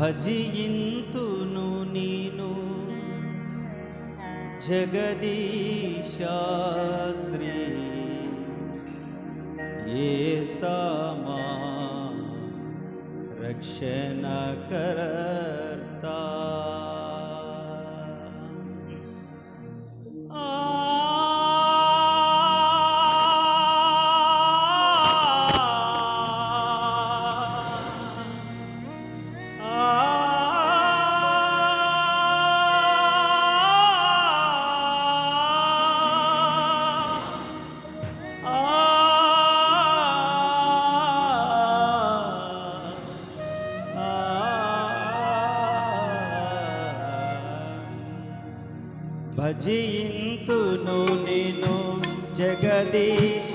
भजियिन्तु नुनीनु जगदीशास्त्री। ये सा मा భజయింతును నేను జగదీశ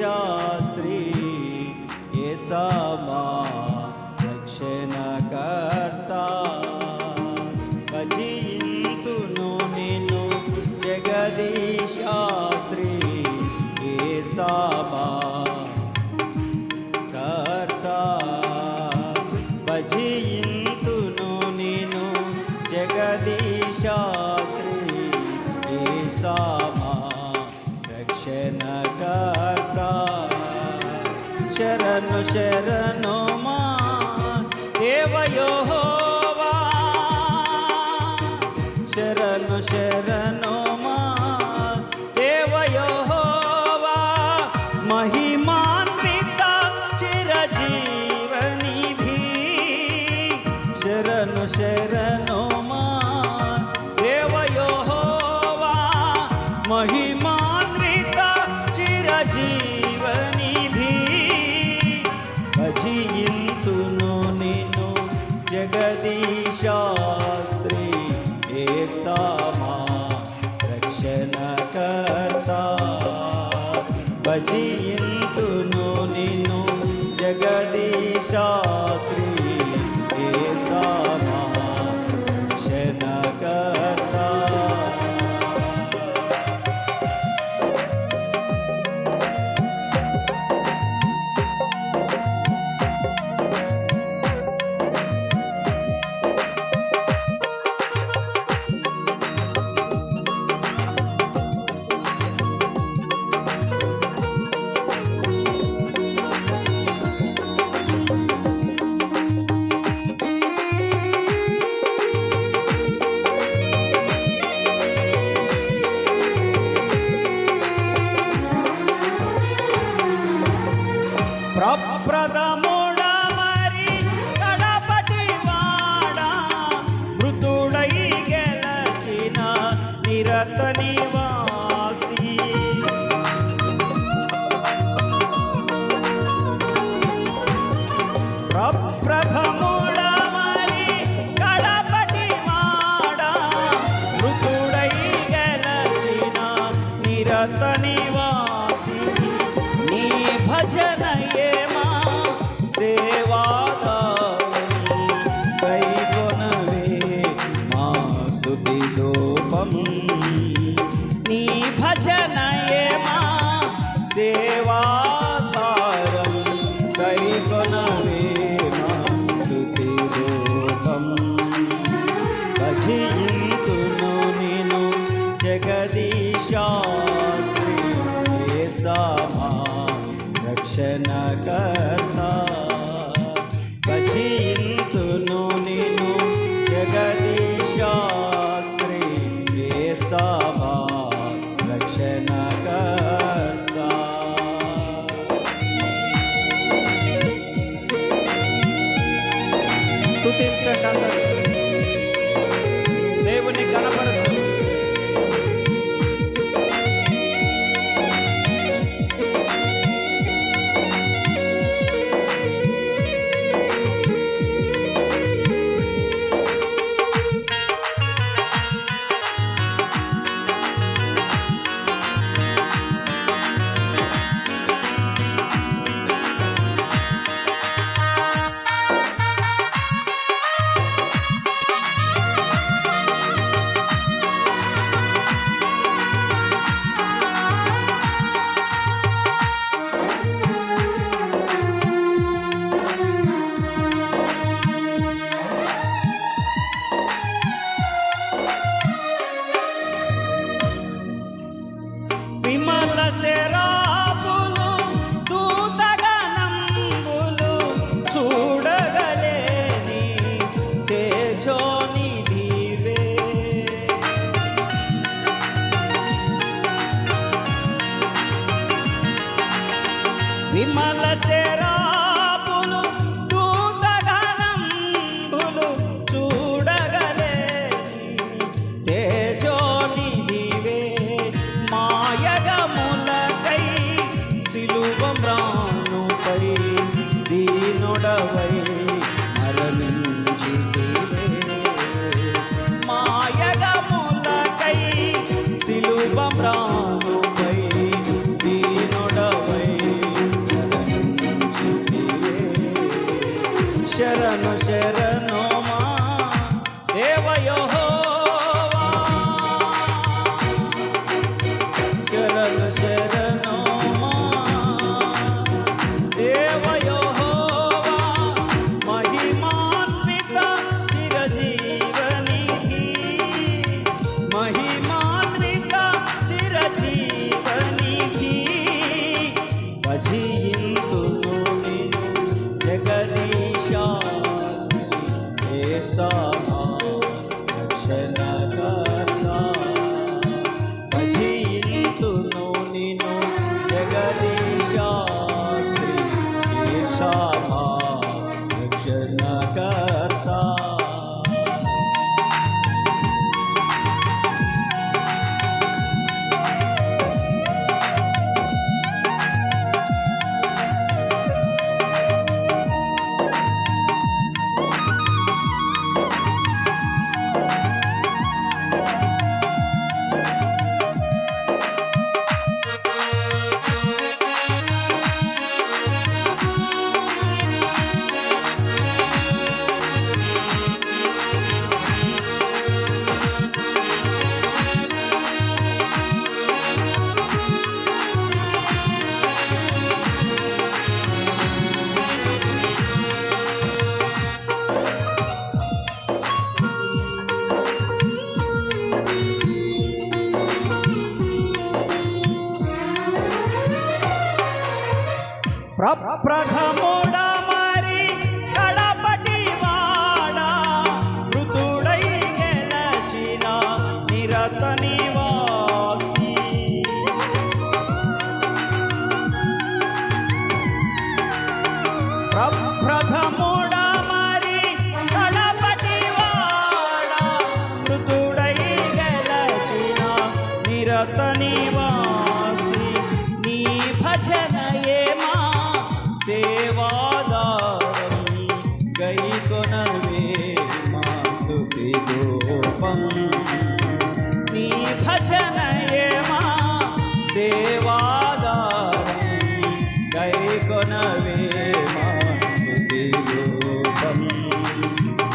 महिमा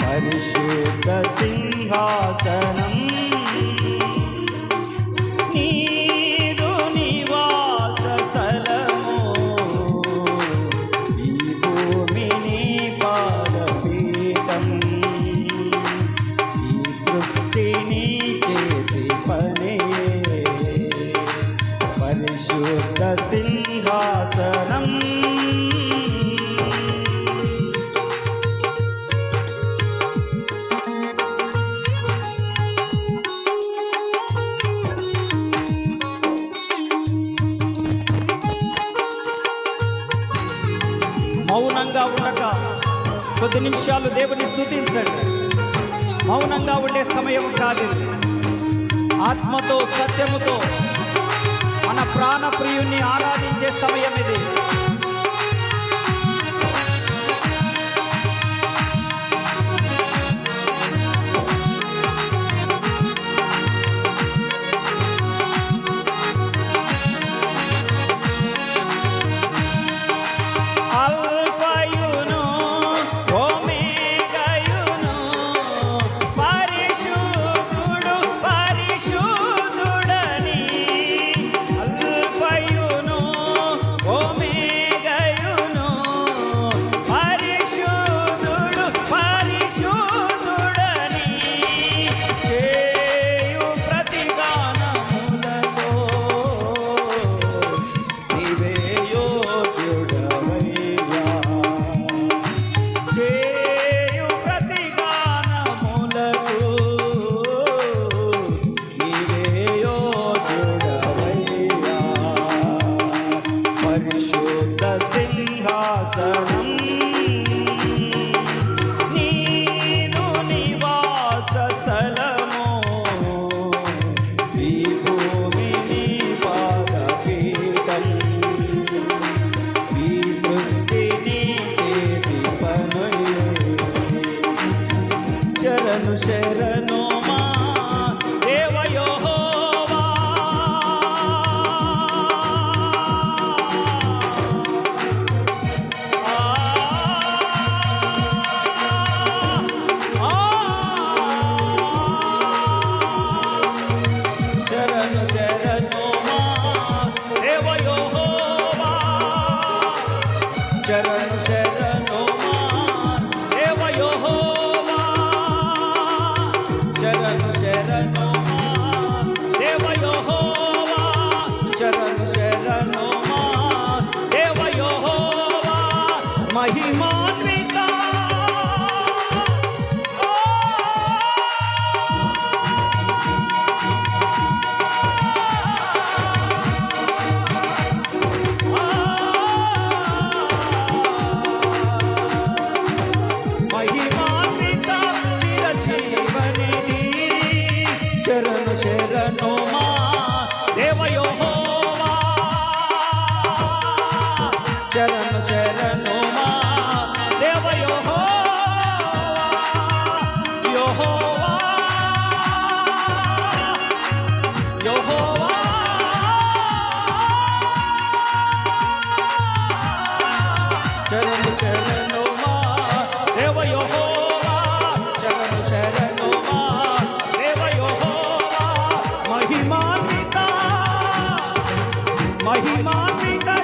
పరిశుద్ధ సింహాసన మౌనంగా ఉండక. కొద్ది నిమిషాలు దేవుని స్థుతించండి. మౌనంగా ఉండే సమయం కాదు ఆత్మతో సత్యముతో మన ప్రాణప్రియుణ్ణి ఆరాధించే సమయం ఇది. Sure. महिमा पिता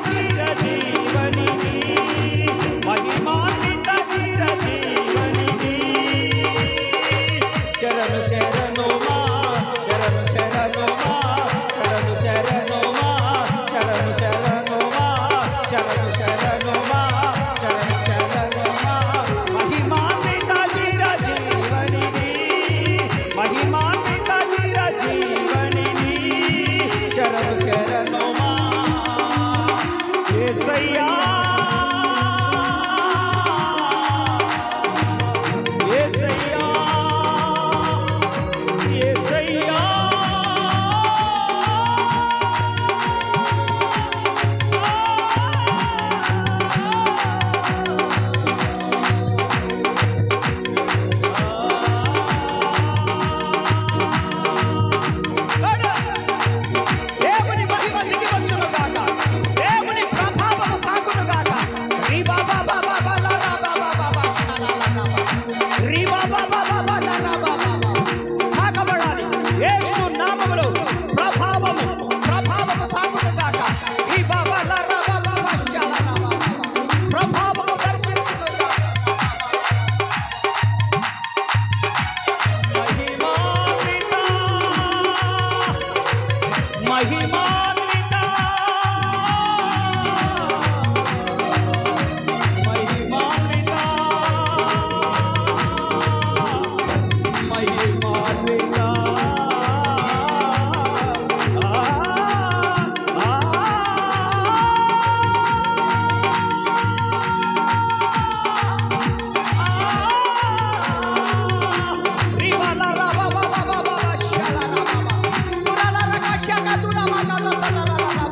la la la la la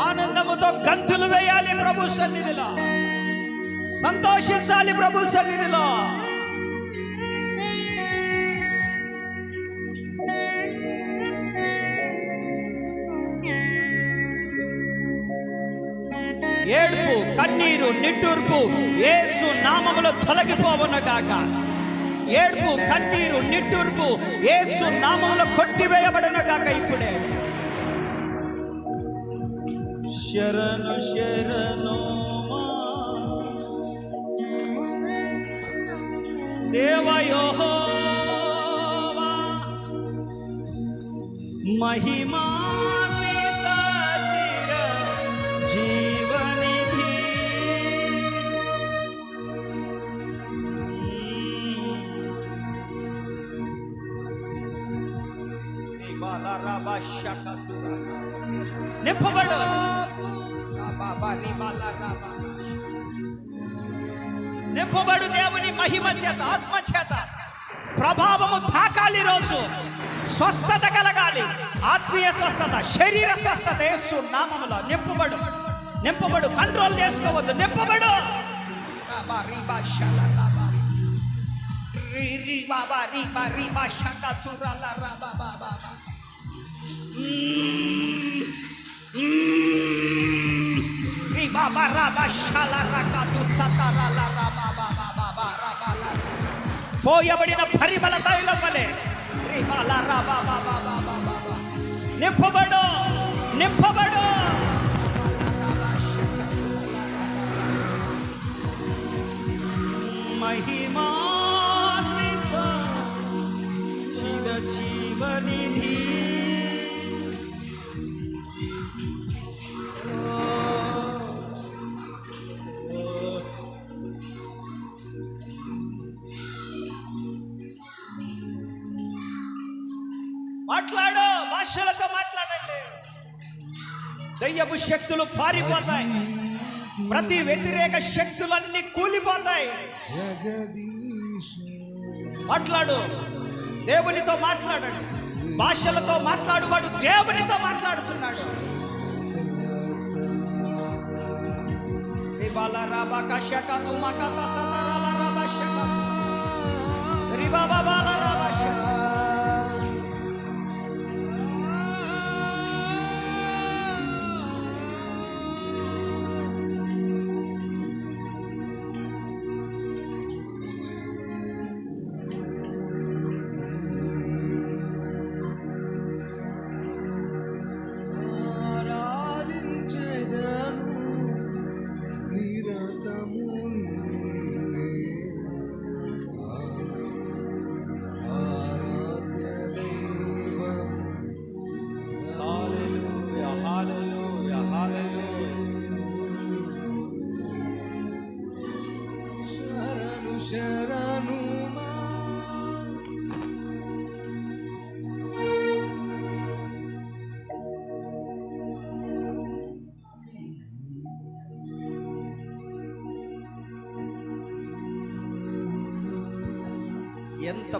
ఆనందముతో గంతులు వేయాలి ప్రభు సన్నిధిలో. సంతోషించాలి ప్రభు సన్నిధిలో. ఏడుపు కన్నీరు నిట్టూర్పు ఏసు నామములో తొలగిపోవన కాక ఏడుపు కన్నీరు నిట్టూర్పు ఏసు నామములో కొట్టివేయబడిన కాక ఇప్పుడే. శరణు శరణు దేవయోహో మహిమా జీవనిధి. నింపబడు. నింపబడు దేవుని మహిమ చేత ఆత్మ చేత. ప్రభావము తాకాలి రోజు. స్వస్థత కలగాలి. ఆత్మీయ స్వస్థత శరీర స్వస్థత యేసు నామములో నింపబడు. నింపబడు. కంట్రోల్ చేసుకోవద్దు. నింపబడు. Mm-hmm. పోయబడిన పరిమళ తైలం వలె. రీ బాలా రాబా బాబా బాబా బాబా నింపబడు నింపబడు. మహిమాన్విత దయ్యపు శక్తులు పారిపోతాయి. ప్రతి వ్యతిరేక శక్తులన్నీ కూలిపోతాయి. మాట్లాడు. దేవునితో మాట్లాడండి భాషలతో మాట్లాడువాడు దేవునితో మాట్లాడుతున్నాడు. రిబాల రాబాక శక తుమక తసతరాల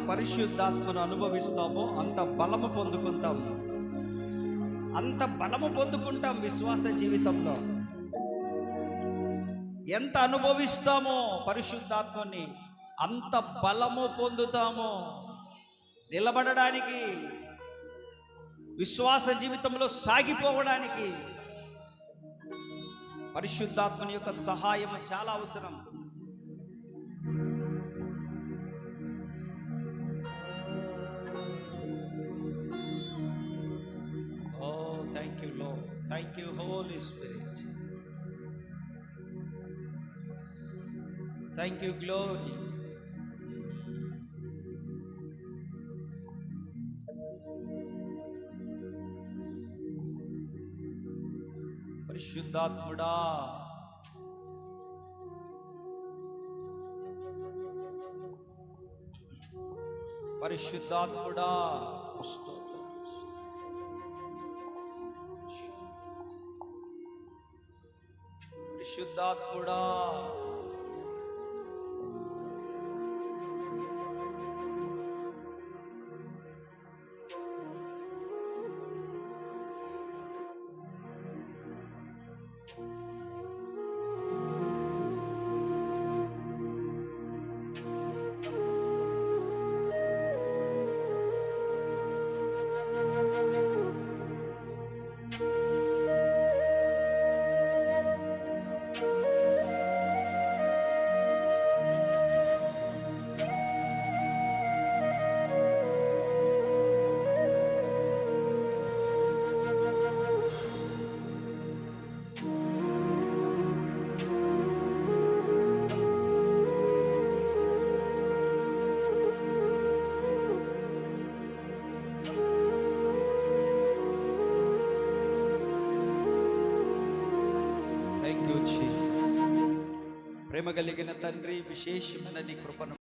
పరిశుద్ధాత్మను అనుభవిస్తామో అంత బలము పొందుకుంటాం. అంత బలము పొందుకుంటాం విశ్వాస జీవితంలో. ఎంత అనుభవిస్తామో పరిశుద్ధాత్మని అంత బలము పొందుతామో నిలబడడానికి విశ్వాస జీవితంలో సాగిపోవడానికి పరిశుద్ధాత్మని యొక్క సహాయం చాలా అవసరం. Glory. పరిశుద్ధాత్ముడా పరిశుద్ధాత్ముడా పరిశుద్ధాత్ముడా కలిగిన తండ్రి విశేషమైన నీ కృపను